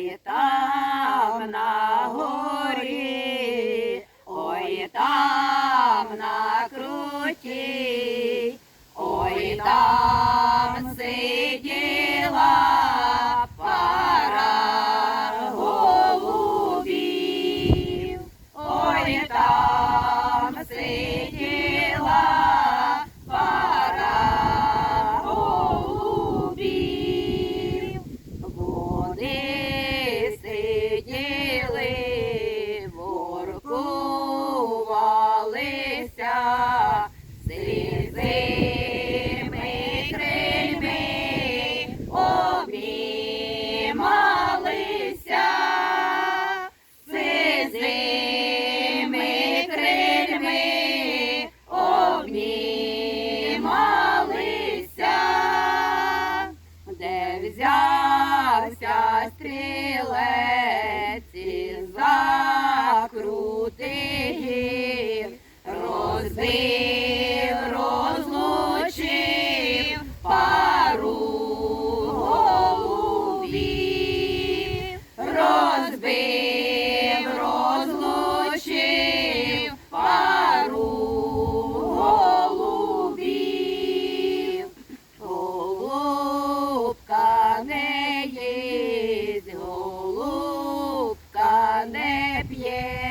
Ой, там на горі, ой, там на круті. взявся стрілець. Yeah.